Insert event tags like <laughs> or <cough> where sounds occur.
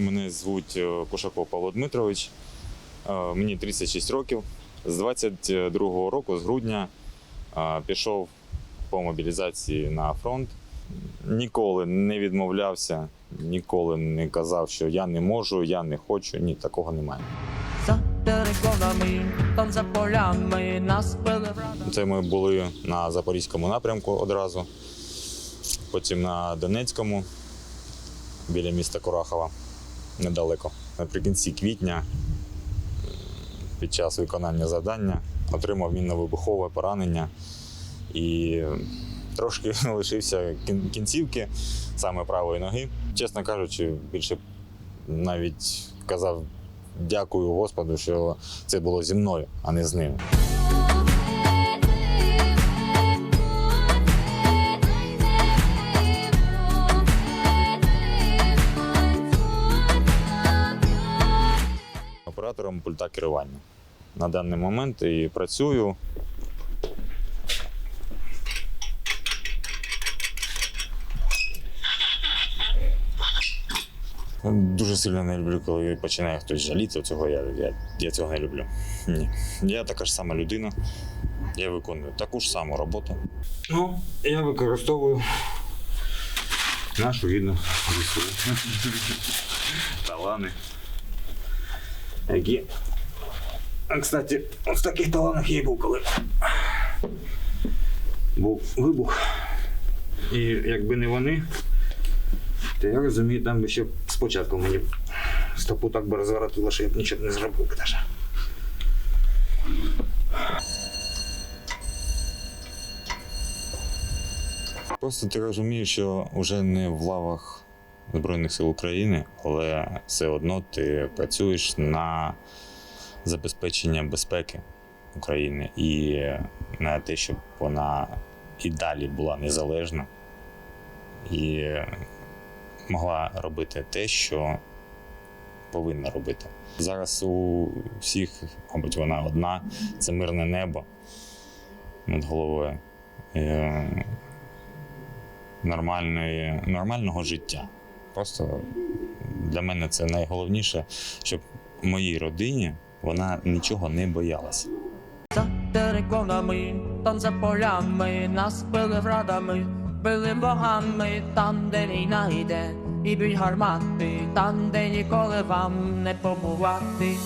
Мене звуть е, Кушаков Павло Дмитрович. Е, Мені 36 років. З 22-го року, з грудня, е, пішов по мобілізації на фронт. Ніколи не відмовлявся, ніколи не казав, що я не можу, я не хочу. Ні, такого немає. За переконами, там за полями нас. Це ми були на Запорізькому напрямку одразу, потім на Донецькому, біля міста Курахова, недалеко. Наприкінці квітня, під час виконання завдання, отримав мінно-вибухове поранення і трошки <laughs> лишився кінцівки саме правої ноги. Чесно кажучи, більше навіть казав дякую Господу, що це було зі мною, а не з ними. Оператором пульта керування. На даний момент і працюю. Дуже сильно не люблю, коли починає хтось жаліти. Цього я, я, я цього не люблю. Ні. Я така ж сама людина. Я виконую таку ж саму роботу. Ну, я використовую нашу рідну лісу. <laughs> Талани. Які. Кстати, в таких таланах я і був, коли був вибух. І якби не вони, то я розумію, там би ще спочатку мені стопу так би розворотило, що я б нічого не зробив би даже. Просто ти розумієш, що вже не в лавах Збройних сил України, але все одно ти працюєш на забезпечення безпеки України і на те, щоб вона і далі була незалежна і могла робити те, що повинна робити. Зараз у всіх, мабуть, вона одна це мирне небо над головою. Е, Нормальної, нормального життя. Просто для мене це найголовніше, щоб моїй родині вона нічого не боялася. За териконами, там за полями нас били врадами, били богами, там, де війна йде, і б'ють гармати, там, де ніколи вам не побувати.